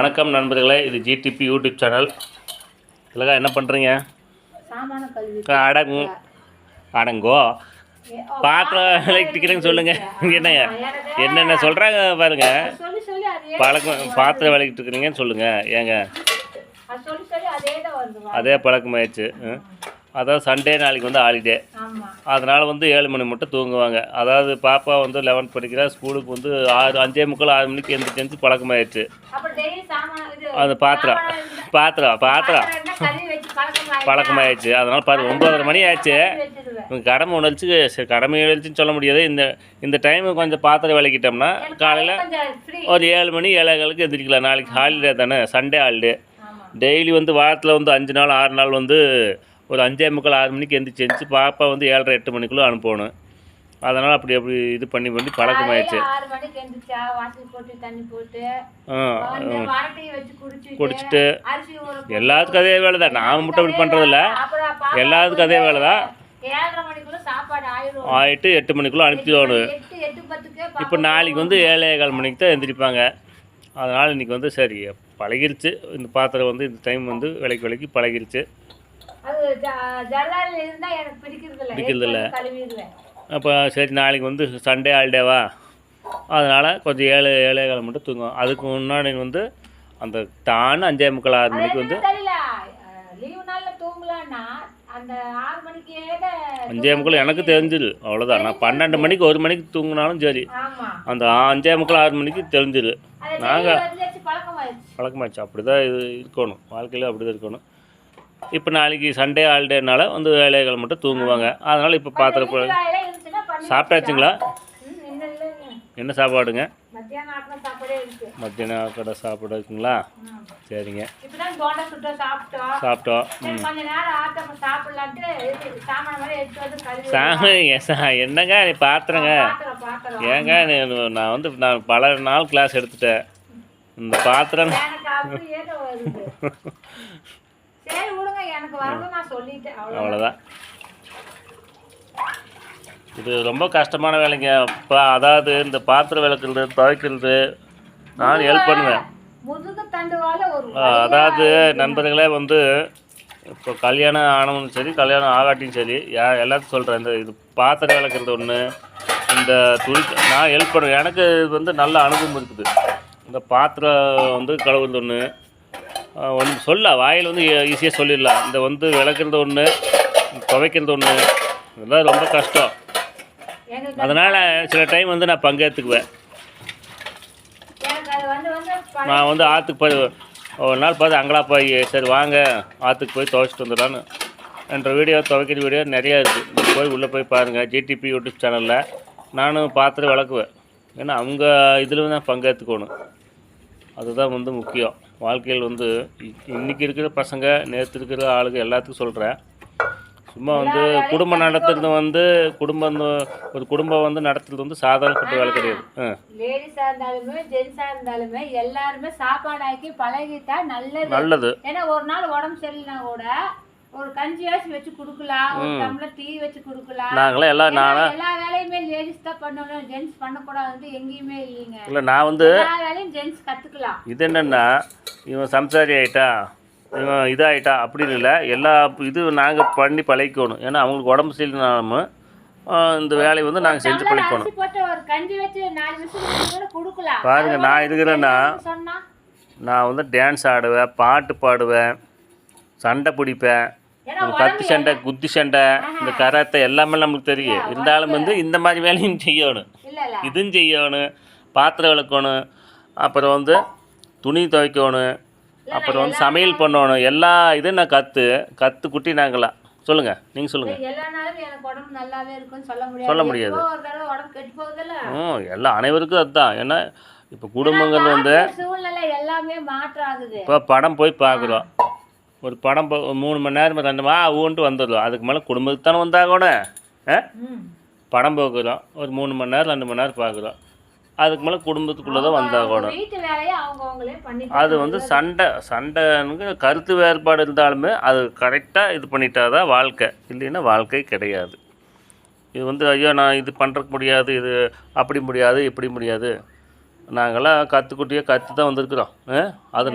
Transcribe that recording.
வணக்கம் நண்பர்களே இது ஜிடிபி யூடியூப் சேனல் இல்லைக்கா என்ன பண்ணுறீங்க கழுவி அடங்கு. அடங்கோ பாத்திரம் விளக்கிக்கிறேன்னு சொல்லுங்கள் என்னங்க என்னென்ன சொல்கிறாங்க பாருங்க. சொல்லி சொல்லி அதே பழக்கம் பாத்திரம் விளக்கிட்டு இருக்கிறீங்கன்னு சொல்லுங்கள் ஏங்க? அது பழக்கமாயிடுச்சு. ம். அதாவது சண்டே நாளைக்கு வந்து ஹாலிடே அதனால் வந்து ஏழு மணி மட்டும் தூங்குவாங்க. அதாவது பாப்பா வந்து லெவன்த் படிக்கிறா ஸ்கூலுக்கு வந்து ஆறு அஞ்சே முக்கால் ஆறு மணிக்கு எந்திரிச்சு எந்திரிச்சு பழக்கமாயிடுச்சு. அது பாத்திரம். பாத்திரம் பாத்திரம் பழக்கமாயிடுச்சு? அதனால் பாரு ஒம்பதரை மணி ஆச்சு. இவங்க கடமை உணர்ச்சி சரி கடமை உணர்ச்சின்னு சொல்ல முடியாது. இந்த இந்த டைமு கொஞ்சம் பாத்திரம் விளக்கிட்டோம்னா காலையில் ஒரு ஏழு மணி ஏழேகாலுக்கு எந்திரிக்கலாம். நாளைக்கு ஹாலிடே தானே? சண்டே ஹாலிடே டெய்லி வந்து வாரத்தில் வந்து அஞ்சு நாள் ஆறு நாள் வந்து ஒரு அஞ்சே முக்கால் ஆறு மணிக்கு எந்திரிச்சு எந்திரிச்சு பாப்பா வந்து ஏழரை எட்டு மணிக்குள்ளே அனுப்பணும். அதனால் அப்படி அப்படி இது பண்ணி பண்ணி பழக்கமாயிடுச்சு. குடிச்சிட்டு எல்லாத்துக்கும் அதே வேலை தான். நான் மட்டும் அப்படி பண்ணுறதில்ல எல்லாத்துக்கும் அதே வேலை தான். ஆயிட்டு எட்டு மணிக்குள்ளே பத்துக்கு இப்போ நாளைக்கு வந்து ஏழே கால் மணிக்கு தான் எந்திரிப்பாங்க. அதனால் இன்றைக்கி வந்து சரி பழகிருச்சு. இந்த பாத்திரம் வந்து இந்த டைம் வந்து விலைக்கு விலைக்கு பழகிருச்சு. அது ஜல்லால இருந்தா எனக்கு பிடிக்கிறது பிடிக்கிறது இல்ல. கழுவிடுவேன். அப்போ சரி நாளைக்கு வந்து சண்டே ஹாலிடேவா அதனால் கொஞ்சம் ஏழு ஏழே கால் மட்டும் தூங்குவோம். அதுக்கு முன்னாடி வந்து அந்த டான்னு அஞ்சே முக்கால் ஆறு மணிக்கு வந்து தெரியல. லீவு நாள்ல தூங்கலாம்னா அந்த ஆறு மணிக்கே தான் அஞ்சே முக்கால் எனக்கு தெரிஞ்சிரு. அவ்வளோதான் நான் பன்னெண்டு மணிக்கு ஒரு மணிக்கு தூங்கினாலும் சரி. அந்த அஞ்சே முக்கால் ஆறு மணிக்கு தெரிஞ்சிரு. அது நாங்க- daily வந்து வச்சு பழக்கமாயிருச்சு பழக்கமாச்சு அப்படி தான் இது இருக்கணும். வாழ்க்கையில் அப்படி தான் இருக்கணும். இப்போ நாளைக்கு சண்டே ஹாலிடேனால வந்து வேலைகள் மட்டும் தூங்குவாங்க. அதனால் இப்போ பாத்திரம் போ- காலையில இருந்துச்சுன்னா பண்ணி சாப்பிட்டாச்சுங்களா. என்ன சாப்பாடுங்க? மத்தியானம் கடை சாப்பாடு இருக்குங்களா. சரிங்க. சாப்பிட்டோம். சாமி என்னங்க நீ பாத்திரங்க? ஏங்க நான் வந்து நான் பல நாள் கிளாஸ் எடுத்துட்டேன். இந்த பாத்திரம் சரி விடுங்க. எனக்கு வரணும் நான் சொல்லிட்டேன். அவ்வளோ அவ்வளோதான் இது ரொம்ப கஷ்டமான வேலைங்க. இப்போ அதாவது இந்த பாத்திரம் விளக்குறது துவைக்கிறது நான் ஹெல்ப் பண்ணுவேன். அதாவது நண்பர்களே வந்து இப்போ கல்யாணம் ஆனவனும் சரி கல்யாணம் ஆகாட்டியும் சரி யா எல்லாத்தையும் சொல்கிறேன் இந்த இது பாத்திரம் விளக்குறது ஒன்று இந்த துணி நான் ஹெல்ப் பண்ணுவேன். எனக்கு இது வந்து நல்ல அனுபவம் இருக்குது. இந்த பாத்திரம் வந்து கழுவுறது ஒன்று ஒன்று சொல்ல வாயில் வந்து ஈஸியாக சொல்லிடலாம். இந்த வந்து விளக்குறது ஒன்று துவைக்கிறது ஒன்று இதெல்லாம் ரொம்ப கஷ்டம். அதனால் சில டைம் வந்து நான் பங்கேற்றுக்குவேன். நான் வந்து ஆற்றுக்கு போய் ஒரு நாள் பார்த்து அங்கலா போய் சரி வாங்க ஆற்றுக்கு போய் துவைச்சிட்டு வந்துடலான்னு என்ற வீடியோ துவைக்கிற வீடியோ நிறையா இருக்குது போய் உள்ளே போய் பாருங்கள் ஜிடிபி யூடியூப் சேனலில் நானும் பாத்திரம் விளக்குவேன். ஏன்னா அவங்க இதில் தான் பங்கேற்றுக்கணும். அதுதான் வந்து முக்கியம். வாழ்க்கையில் வந்து இ- இன்னைக்கு இருக்கிற பசங்க நேற்று இருக்கிற ஆளுங்க எல்லாத்துக்கும் சொல்கிறேன் சும்மா வந்து குடும்பம் நடத்துறது வந்து குடும்பம் ஒரு குடும்பம் வந்து நடத்துறது வந்து சாதாரணப்பட்ட வேலை கிடையாது. லேடிஸா இருந்தாலுமே ஜென்ஸா இருந்தாலுமே எல்லாருமே சாப்பாடு ஆக்கி பழகிட்டா நல்லது. நல்லது. ஏன்னா ஒரு நாள் உடம்பு சரியில்லைனா கூட ஒரு கஞ்சியாச்சும் வச்சு கொடுக்கலாம் ஒரு டம்ளர் டீ வச்சு கொடுக்கலாம். நாங்களாம் எல்லாம் நான் எல்லா வேலையுமே லேடிஸ் தான் பண்ணணும் ஜென்ஸ் பண்ணக்கூடாது எங்கேயுமே இல்லைங்க. இல்லை நான் வந்து எல்லா வேலையும் ஜென்ஸ் கத்துக்கலாம். இது என்னென்னா இவன் சம்சாரி ஆயிட்டா இவன் இதாகிட்டா அப்படின்னு இல்லை எல்லா இது நாங்கள் பண்ணி பழகிக்கணும். ஏன்னா அவங்களுக்கு உடம்பு சரியில்லைனாலும் இந்த வேலையை வந்து நாங்கள் செஞ்சு பழகிக்கணும். பாருங்க நான் இருக்கிறேன்னா நான் வந்து டான்ஸ் ஆடுவேன் பாட்டு பாடுவேன் சண்டை பிடிப்பேன் கத்தி சண்டை குத்தி சண்டை இந்த கராத்தை எல்லாமே நம்மளுக்கு தெரியும். இருந்தாலும் வந்து இந்த மாதிரி வேலையும் செய்யணும். இதுவும் செய்யணும். பாத்திரம் விளக்கணும். அப்புறம் வந்து துணி துவைக்கணும். அப்புறம் வந்து சமையல் பண்ணணும். எல்லா இதுவும் நான் கற்று கற்று குட்டி நாங்களாம் உடம்பு நல்லாவே இருக்கும்னு சொல்ல முடியாது. ம் எல்லாம் அனைவருக்கும் அதுதான் ஏன்னா இப்போ குடும்பங்கள் வந்து இப்போ படம் போய் பார்க்குறோம் ஒரு படம் மூணு மணி நேரம் ரெண்டு மா ஊன்ட்டு வந்துடுறோம் அதுக்கு மேலே குடும்பத்துக்கு தானே வந்தாகணும் ஆ? ம். படம் பார்க்குறோம். ஒரு மூணு மணி நேரம் ரெண்டு மணி நேரம் பார்க்குறோம். அதுக்கு மேலே குடும்பத்துக்குள்ளே தான் வந்தாகணும் அவங்களே பண்ணி அது வந்து சண்டை சண்டைன்னு கருத்து வேறுபாடு இருந்தாலுமே அது கரெக்டாக இது பண்ணிட்டா தான் வாழ்க்கை. இல்லைன்னா வாழ்க்கை கிடையாது. இது வந்து ஐயோ நான் இது பண்ணுறக்கு முடியாது இது அப்படி முடியாது இப்படி முடியாது. நாங்களாம் கற்றுக்குட்டியே கற்று தான் வந்திருக்குறோம்? அது